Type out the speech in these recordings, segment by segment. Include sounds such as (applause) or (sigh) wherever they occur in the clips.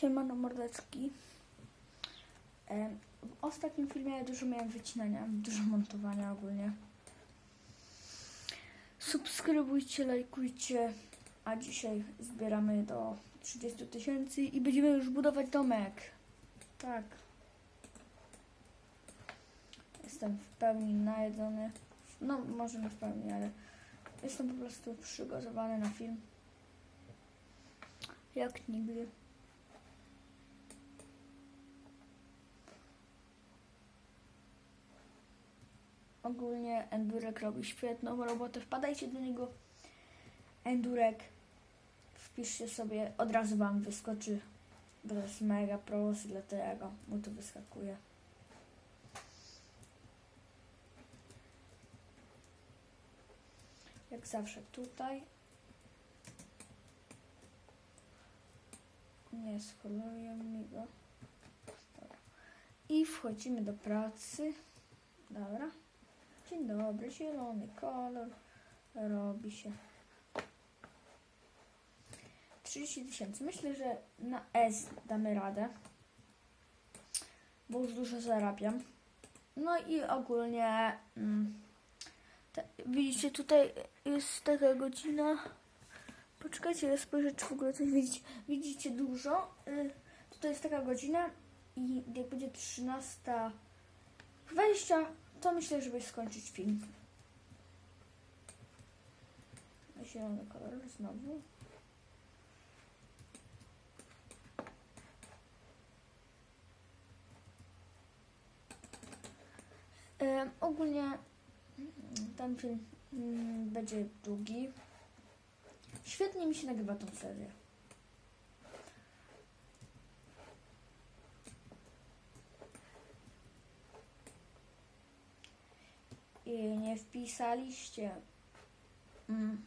Siemano mordeczki. W ostatnim filmie dużo miałem wycinania, dużo montowania ogólnie. Subskrybujcie, lajkujcie, a dzisiaj zbieramy do 30 tysięcy i będziemy już budować domek. Tak. Jestem w pełni najedzony. No, może nie w pełni, ale jestem po prostu przygotowany na film. Jak nigdy. Ogólnie Endurek robi świetną robotę. Wpadajcie do niego. Endurek. Wpiszcie sobie, od razu wam wyskoczy. Bo to jest mega prosty, dlatego mu to wyskakuje. Jak zawsze tutaj. Nie skoluję mi go. I wchodzimy do pracy. Dobra. Dzień dobry, zielony kolor. Robi się. 30 tysięcy. Myślę, że na S damy radę. Bo już dużo zarabiam. No i ogólnie. Mm, te, widzicie, tutaj jest taka godzina. Poczekajcie, ja spojrzę, czy w ogóle coś widzicie. Widzicie dużo. Y, tutaj jest taka godzina i jak będzie 13.20, to myślę, żeby skończyć film. Zielony kolor znowu. E, ogólnie ten film mm, będzie długi. Świetnie mi się nagrywa tą serię. I nie wpisaliście mm,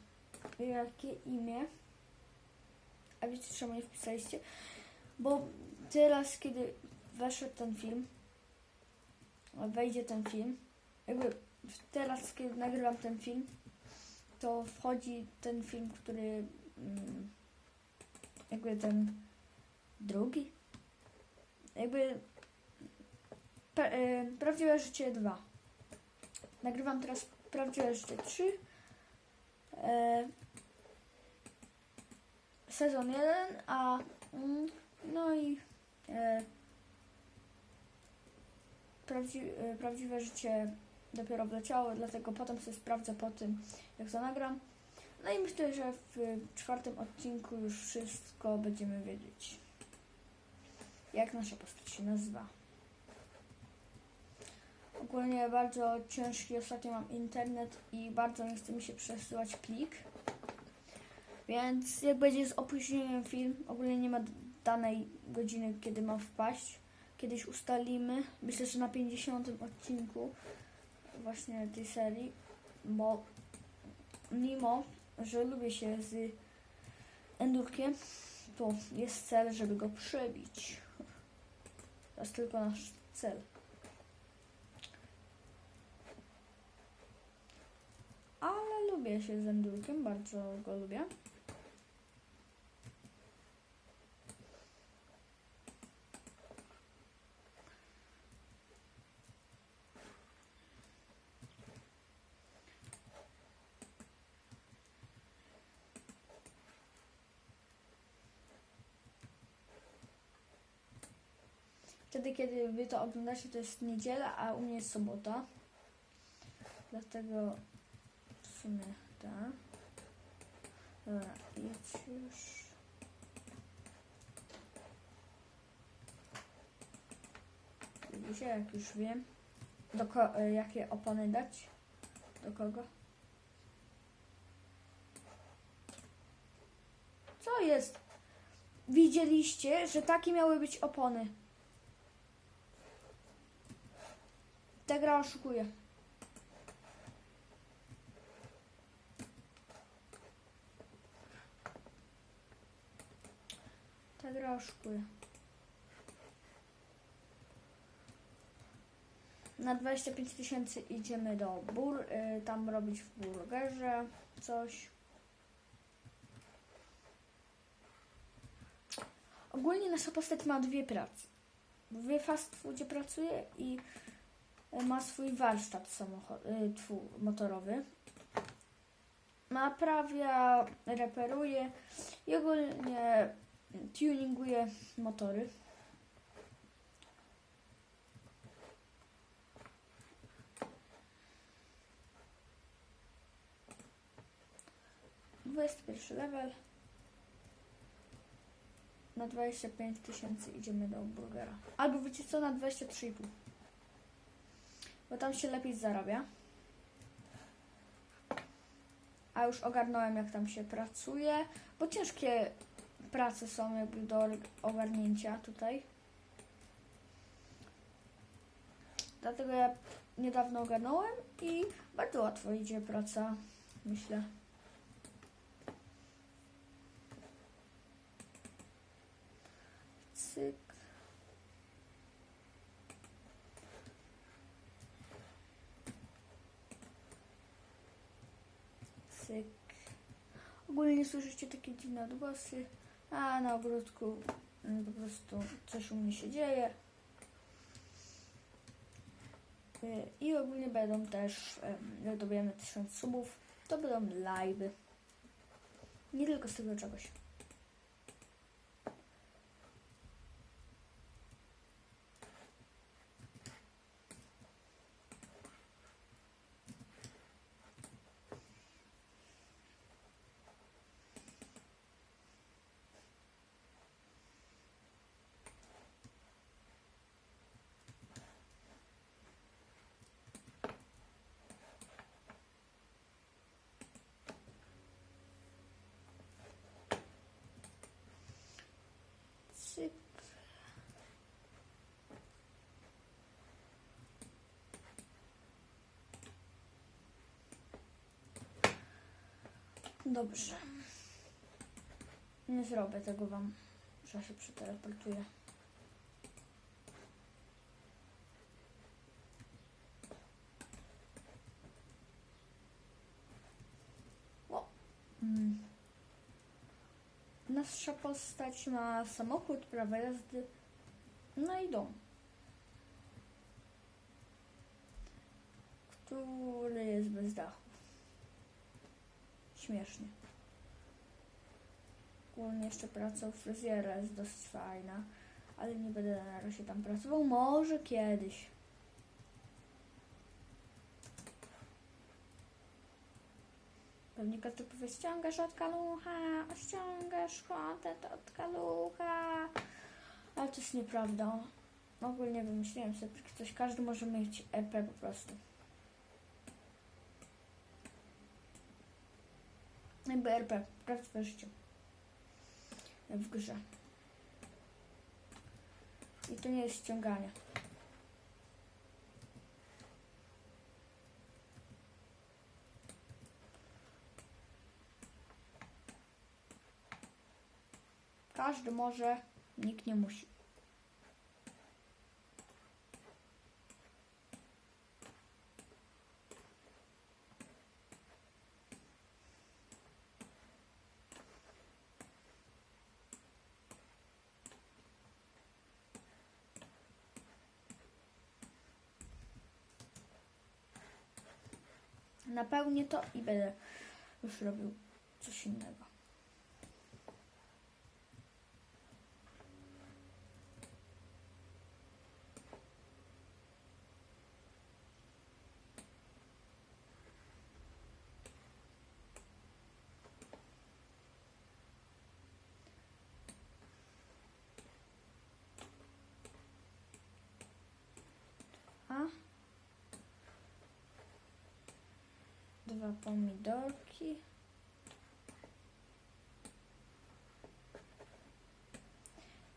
jakie imię. A wiecie czemu nie wpisaliście? Bo teraz, kiedy weszedł ten film, wejdzie ten film, jakby teraz, kiedy nagrywam ten film, to wchodzi ten film, który mm, jakby ten drugi, jakby pra, e, Prawdziwe Życie 2. Nagrywam teraz Prawdziwe Życie 3. E, sezon 1, a mm, no i e, prawdzi, e, Prawdziwe Życie dopiero wleciało, dlatego potem sobie sprawdzę po tym, jak to nagram. No i myślę, że w czwartym odcinku już wszystko będziemy wiedzieć. Jak nasza postać się nazywa. Ogólnie bardzo ciężki ostatnio mam internet i bardzo nie chce mi się przesyłać plik. Więc jak będzie z opóźnieniem film, ogólnie nie ma danej godziny, kiedy ma wpaść. Kiedyś ustalimy, myślę, że na 50 odcinku właśnie tej serii, bo mimo, że lubię się z Endurkiem, to jest cel, żeby go przebić. To jest tylko nasz cel. Ale lubię się z bardzo go lubię. Wtedy, kiedy wy to oglądacie, to jest niedziela, a u mnie jest sobota. Dlatego w sumie tak. Dobra, jedź już. Jak już wiem, do e, jakie opony dać? Do kogo? Co jest? Widzieliście, że takie miały być opony. Ta gra oszukuje. Oszukuje. Na 25 tysięcy idziemy do bur, y, tam robić w burgerze coś. ogólnie nasza postać ma dwie prace. W fast foodzie pracuje i e, ma swój warsztat y, motorowy. Naprawia, reperuje i ogólnie tuninguje motory. Pierwszy level. Na 25 tysięcy idziemy do burgera. Albo wiecie co, na 23,5. Bo tam się lepiej zarabia. A już ogarnąłem jak tam się pracuje, bo ciężkie prace są jakby do ogarnięcia tutaj. Dlatego ja niedawno ogarnąłem i bardzo łatwo idzie praca, myślę. Cyk. Cyk. Ogólnie słyszycie takie dziwne odgłosy, a na ogródku mm, po prostu coś u mnie się dzieje. Y, I ogólnie będą też, jak dobijemy 1000 subów, to będą live'y. Nie tylko z tego czegoś. Cyk. Dobrze. Nie zrobię tego wam, że się przeteleportuję. O. Mm. Nasza postać ma samochód, prawo jazdy, no i dom. Który jest bez dachu. Śmiesznie. Ogólnie jeszcze praca u fryzjera jest dosyć fajna, ale nie będę na razie tam pracował. Może kiedyś. Pewnie każdy powie, ściągasz od kalucha, ściągasz kontent od kalucha. Ale to jest nieprawda. Ogólnie wymyśliłem sobie coś. Każdy może mieć EP po prostu. Jakby RP, prawdziwe życie. W grze. I to nie jest ściąganie. Każdy może, nikt nie musi. Napełnię to i będę już robił coś innego. A? Dwa pomidorki.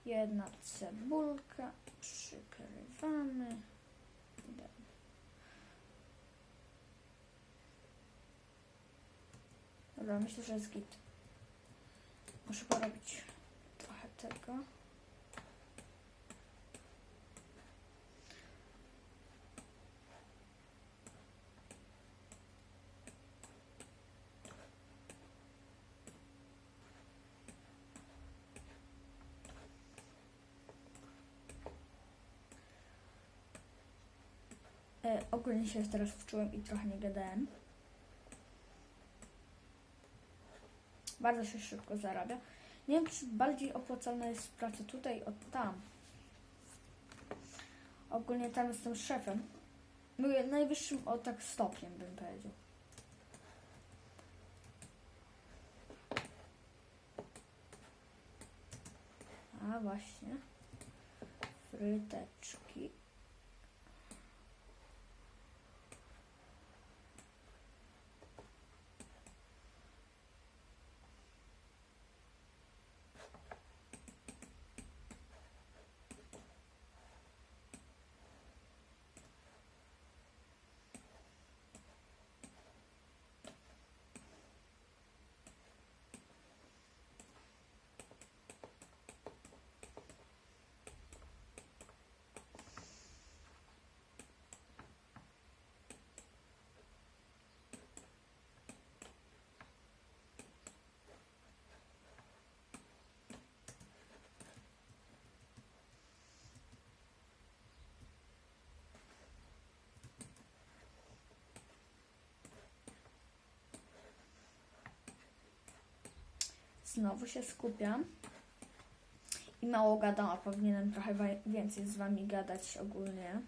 Jedna cebulka. Przykrywamy. Dobra, myślę, że jest git. Muszę porobić trochę tego. E, ogólnie się teraz wczułem i trochę nie gadałem. Bardzo się szybko zarabia. Nie wiem, czy bardziej opłacalna jest praca tutaj od tam. Ogólnie tam jestem szefem. Mówię, najwyższym o tak stopniem bym powiedział. A właśnie. Fryteczki. Znowu się skupiam. I mało gadam, a powinienem trochę więcej z wami gadać ogólnie.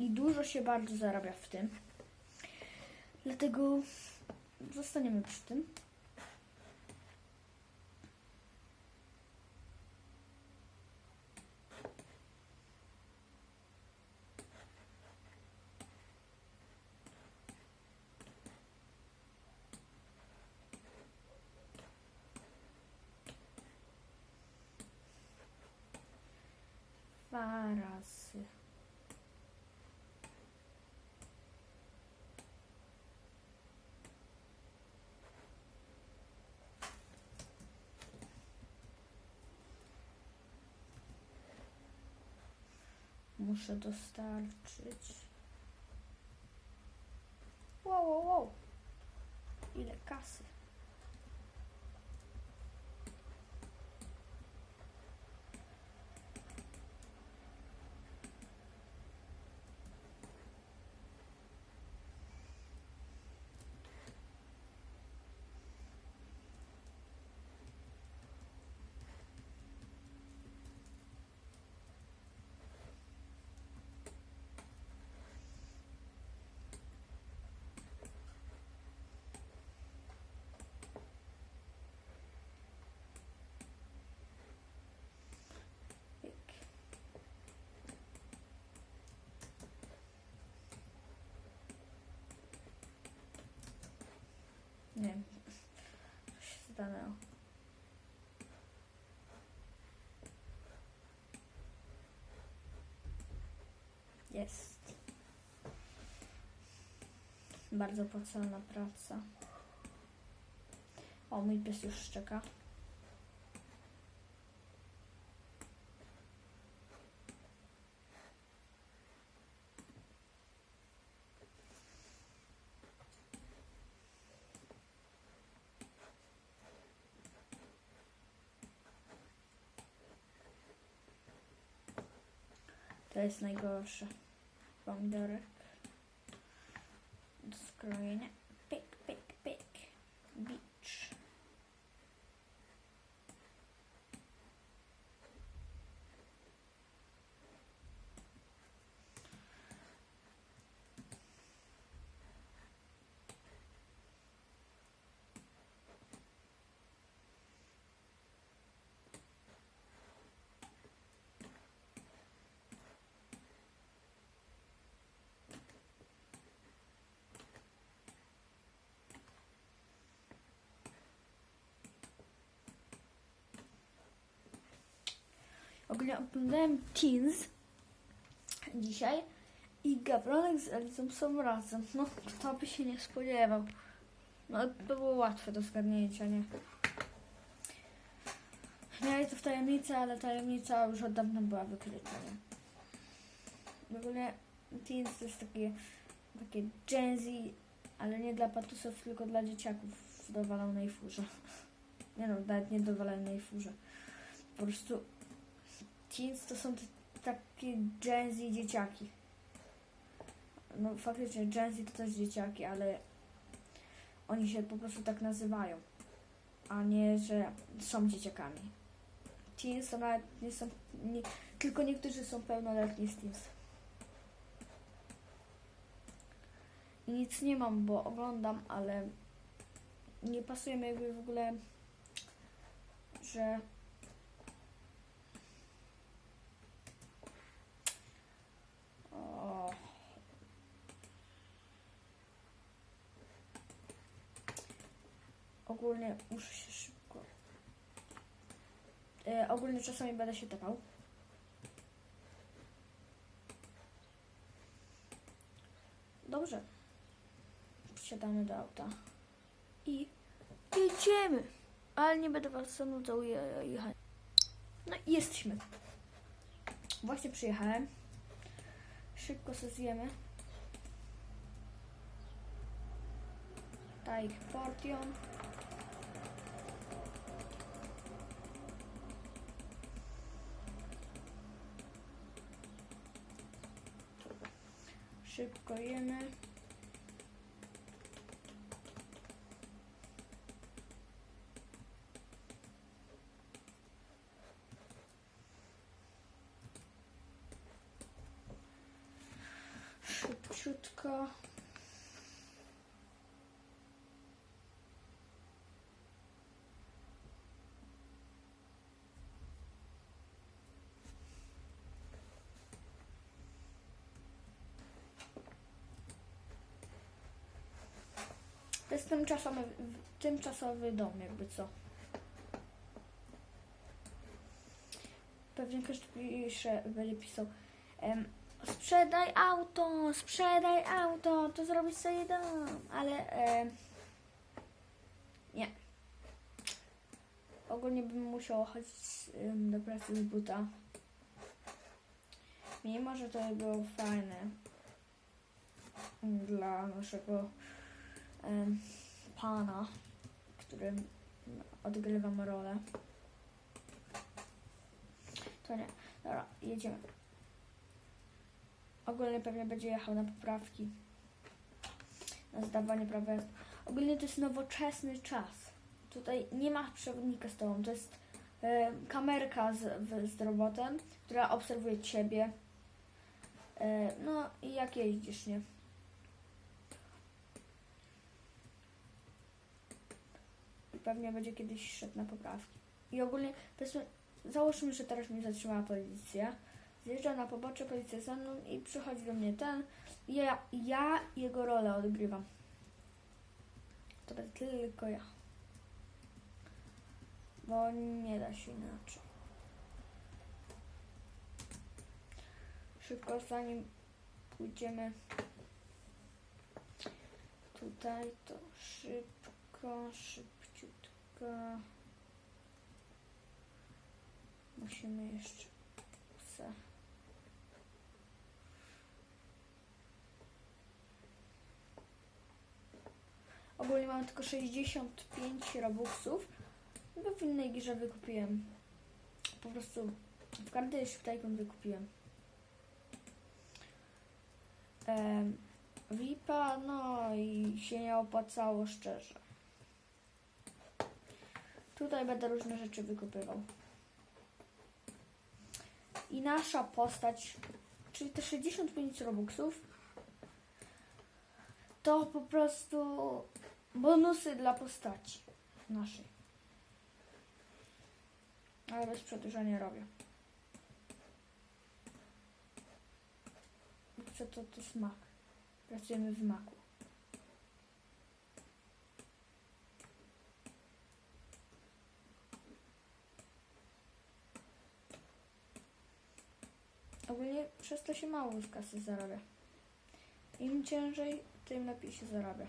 I dużo się bardzo zarabia w tym. Dlatego zostaniemy przy tym. Muszę dostarczyć. Wow, wow, wow. Ile kasy. Pyk. Nie wiem. Co się stanęło. Jest. Bardzo opłacalna praca. O, mój pies już szczeka. To jest najgorsze. Pomidorek. Do skrojenia. Oglądałem Teens dzisiaj i Gabronek z Elizą są razem. No, kto by się nie spodziewał. No, to było łatwe do zgadnięcia, nie? Mieli to w tajemnicy, ale tajemnica już od dawna była wykryta, nie? W ogóle Teens to jest takie, takie Gen Z, ale nie dla patusów, tylko dla dzieciaków w dowalonej furze. (laughs) Nie no, nawet nie dowalonej furze. Po prostu Teens to są te, takie Gen Z dzieciaki. No faktycznie Gen Z to też dzieciaki, ale oni się po prostu tak nazywają, a nie, że są dzieciakami. Teens to nawet nie są, nie, tylko niektórzy są pełnoletni z Teens. I nic nie mam, bo oglądam, ale nie pasuje mi jakby w ogóle, że ogólnie muszę się szybko e, ogólnie czasami będę się tepał dobrze wsiadamy do auta i jedziemy. Ale nie będę was zanudzał je- jechać. No i jesteśmy. Właśnie przyjechałem. Szybko sobie zjemy. Tak, portion. Szybko jemy. Szybciutko. To jest tymczasowy, tymczasowy dom, jakby co. Pewnie każdy pisze, będzie pisał. Em, sprzedaj auto, sprzedaj auto, to zrobisz sobie dom, ale em, nie. Ogólnie bym musiał chodzić em, do pracy z buta. Mimo, że to by było fajne mm, dla naszego pana, którym odgrywam rolę. To nie. Dobra, jedziemy. Ogólnie pewnie będzie jechał na poprawki. Na zdawanie prawa. Ogólnie to jest nowoczesny czas. Tutaj nie ma przewodnika z tobą. To jest e, kamerka z, w, z robotem, która obserwuje ciebie. E, no i jak jeździsz, nie? Pewnie będzie kiedyś szedł na poprawki. I ogólnie, powiedzmy, załóżmy, że teraz mnie zatrzymała policja. Zjeżdża na pobocze, policja za mną i przychodzi do mnie ten. Ja, ja jego rolę odgrywam. To będę tylko ja. Bo nie da się inaczej. Szybko zanim pójdziemy tutaj, to szybko, szybciutko. Musimy jeszcze se. Ogólnie mam tylko 65 robuxów, bo w innej grze wykupiłem. Po prostu w każdej szptajką wykupiłem. Em, VIPa, no i się nie opłacało szczerze. Tutaj będę różne rzeczy wykupywał. I nasza postać, czyli te 65 robuxów, to po prostu bonusy dla postaci naszej. Ale bez przedłużania robię. Co to, to smak. Pracujemy w maku. Ogólnie przez to się mało z kasy zarabia. Im ciężej, tym lepiej się zarabia.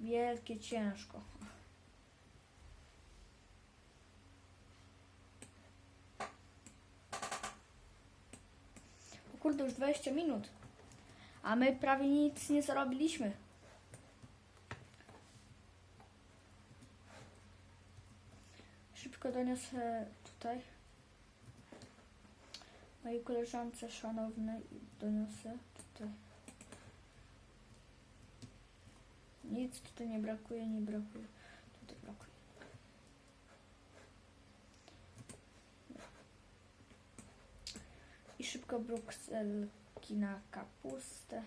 Wielkie ciężko. O kurde, już 20 minut. A my prawie nic nie zarobiliśmy. Szybko doniosę tutaj mojej koleżance szanownej doniosę tutaj. Nic tutaj nie brakuje, nie brakuje. Tutaj brakuje. I szybko brukselki na kapustę.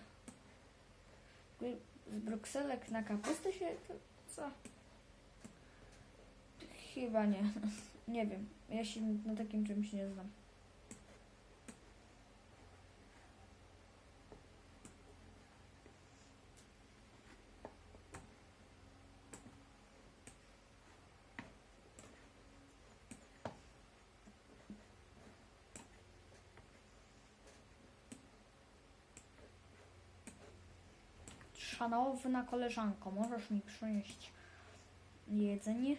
Z brukselek na kapustę się... Co? Chyba nie. (laughs) Nie wiem. Ja się na takim czymś nie znam. Szanowna koleżanko, możesz mi przynieść jedzenie?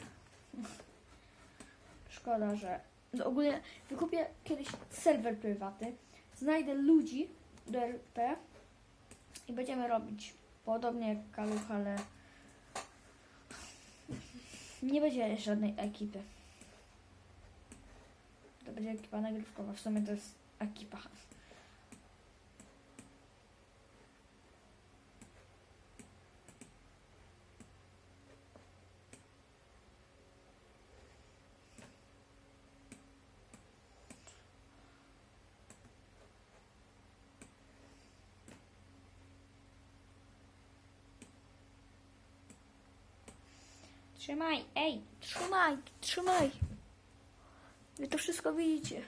Szkoda, że. No ogólnie wykupię kiedyś serwer prywatny, znajdę ludzi do RP i będziemy robić podobnie jak Kaluch, ale nie będzie żadnej ekipy. To będzie ekipa nagrywkowa, w sumie to jest ekipa. Trzymaj, ej, trzymaj, trzymaj. Wy to wszystko widzicie.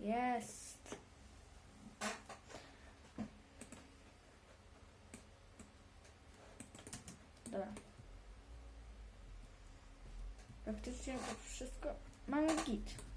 Jest. Dobra. Praktycznie to wszystko mamy git.